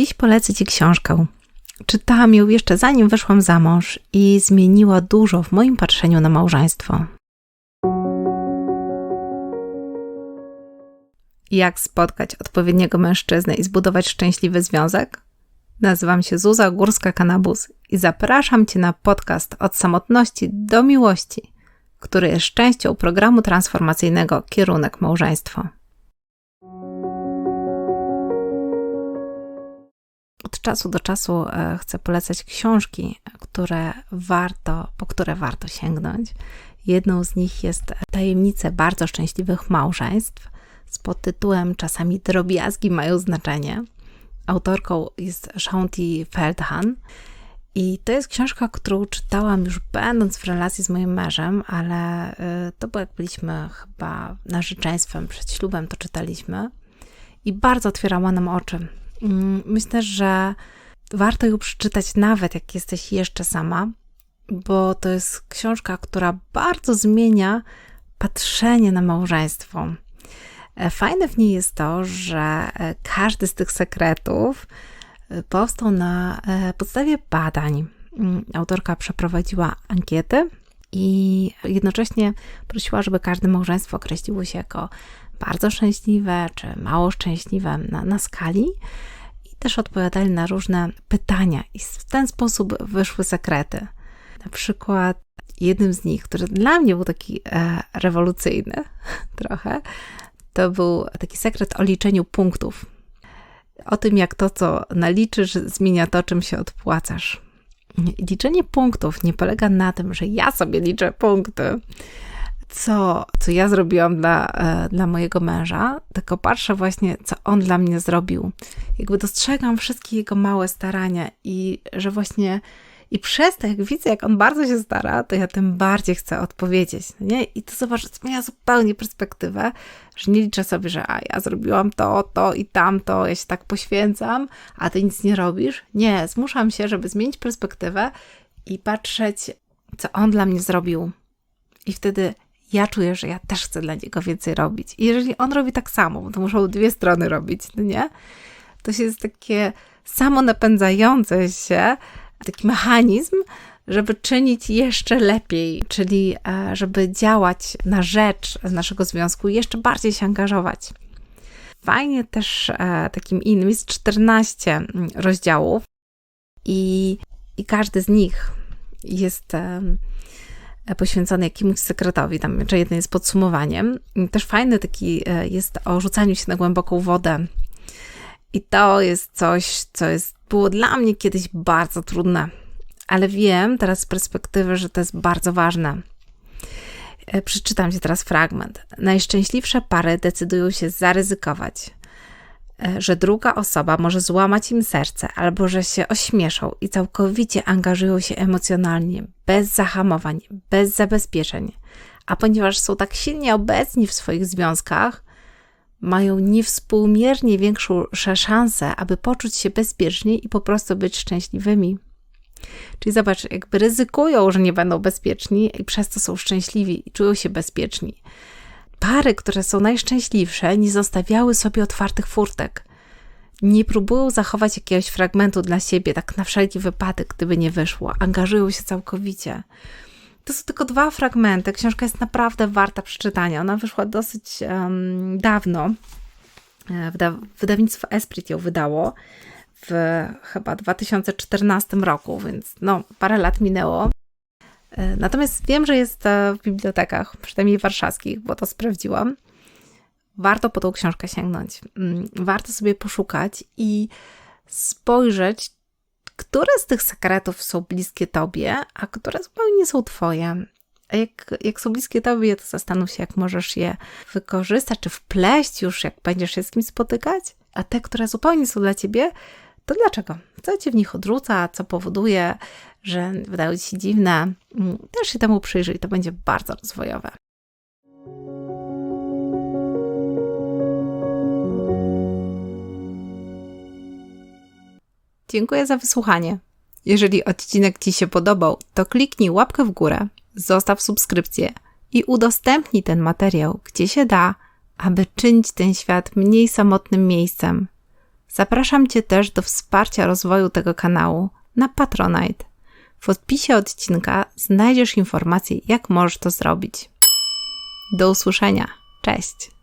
Dziś polecę Ci książkę. Czytałam ją jeszcze zanim wyszłam za mąż i zmieniła dużo w moim patrzeniu na małżeństwo. Jak spotkać odpowiedniego mężczyznę i zbudować szczęśliwy związek? Nazywam się Zuza Górska-Kanabus i zapraszam Cię na podcast Od samotności do miłości, który jest częścią programu transformacyjnego Kierunek Małżeństwo. Od czasu do czasu e, chcę polecać książki, które warto, po które warto sięgnąć. Jedną z nich jest Tajemnice bardzo szczęśliwych małżeństw z podtytułem Czasami drobiazgi mają znaczenie. Autorką jest Shaunti Feldhan. I to jest książka, którą czytałam już będąc w relacji z moim mężem, ale y, to było jak byliśmy chyba narzeczeństwem, przed ślubem to czytaliśmy. I bardzo otwierała nam oczy. Mm, myślę, że warto ją przeczytać nawet jak jesteś jeszcze sama, bo to jest książka, która bardzo zmienia patrzenie na małżeństwo. E, fajne w niej jest to, że e, każdy z tych sekretów e, powstał na podstawie badań. Mm, autorka przeprowadziła ankiety i jednocześnie prosiła, żeby każde małżeństwo określiło się jako bardzo szczęśliwe czy mało szczęśliwe na, na skali też odpowiadali na różne pytania, i w ten sposób wyszły sekrety. Na przykład jednym z nich, który dla mnie był taki e, rewolucyjny trochę, to był taki sekret o liczeniu punktów. O tym, jak to, co naliczysz, zmienia to, czym się odpłacasz. Liczenie punktów nie polega na tym, że ja sobie liczę punkty, co, co ja zrobiłam dla, e, dla mojego męża, tylko patrzę właśnie, co on dla mnie zrobił. Jakby dostrzegam wszystkie jego małe starania i że właśnie i przez to, jak widzę, jak on bardzo się stara, to ja tym bardziej chcę odpowiedzieć. No nie? I to zobacz, zmienia zupełnie perspektywę, że nie liczę sobie, że a ja zrobiłam to, to i tamto, ja się tak poświęcam, a ty nic nie robisz. Nie, zmuszam się, żeby zmienić perspektywę i patrzeć, co on dla mnie zrobił. I wtedy ja czuję, że ja też chcę dla niego więcej robić. I jeżeli on robi tak samo, to muszą dwie strony robić, no nie? To się jest takie samo napędzające się, taki mechanizm, żeby czynić jeszcze lepiej, czyli e, żeby działać na rzecz naszego związku jeszcze bardziej się angażować. Fajnie też e, takim innym jest 14 mm, rozdziałów i, i każdy z nich jest poświęcony jakiemuś sekretowi, tam jeszcze jeden jest podsumowaniem. Też fajny taki jest o rzucaniu się na głęboką wodę. I to jest coś, co jest było dla mnie kiedyś bardzo trudne, ale wiem teraz z perspektywy, że to jest bardzo ważne. E, przeczytam Ci teraz fragment. Najszczęśliwsze pary decydują się zaryzykować, e, że druga osoba może złamać im serce, albo że się ośmieszą i całkowicie angażują się emocjonalnie, bez zahamowań, bez zabezpieczeń. A ponieważ są tak silnie obecni w swoich związkach, mają niewspółmiernie większą szanse, aby poczuć się bezpiecznie i po prostu być szczęśliwymi. Czyli zobacz, jakby ryzykują, że nie będą bezpieczni i przez to są szczęśliwi i czują się bezpieczni. Pary, które są najszczęśliwsze, nie zostawiały sobie otwartych furtek. Nie próbują zachować jakiegoś fragmentu dla siebie, tak na wszelki wypadek, gdyby nie wyszło. Angażują się całkowicie. To są tylko dwa fragmenty. Książka jest naprawdę warta przeczytania. Ona wyszła dosyć um, dawno. E, wyda wydawnictwo Esprit ją wydało w chyba 2014 roku, więc no, parę lat minęło. E, natomiast wiem, że jest w bibliotekach, przynajmniej warszawskich, bo to sprawdziłam. Warto po tą książkę sięgnąć. Mm, warto sobie poszukać i spojrzeć, które z tych sekretów są bliskie tobie, a które zupełnie nie są twoje. A jak, jak są bliskie tobie, to zastanów się, jak możesz je wykorzystać, czy wpleść już, jak będziesz się z kimś spotykać. A te, które zupełnie są dla ciebie, to dlaczego? Co cię w nich odrzuca, co powoduje, że wydają ci się dziwne? Mm, też się temu przyjrzyj, to będzie bardzo rozwojowe. Dziękuję za wysłuchanie. Jeżeli odcinek Ci się podobał, to kliknij łapkę w górę, zostaw subskrypcję i udostępnij ten materiał, gdzie się da, aby czynić ten świat mniej samotnym miejscem. Zapraszam Cię też do wsparcia rozwoju tego kanału na Patronite. W odpisie odcinka znajdziesz informacje, jak możesz to zrobić. Do usłyszenia. Cześć!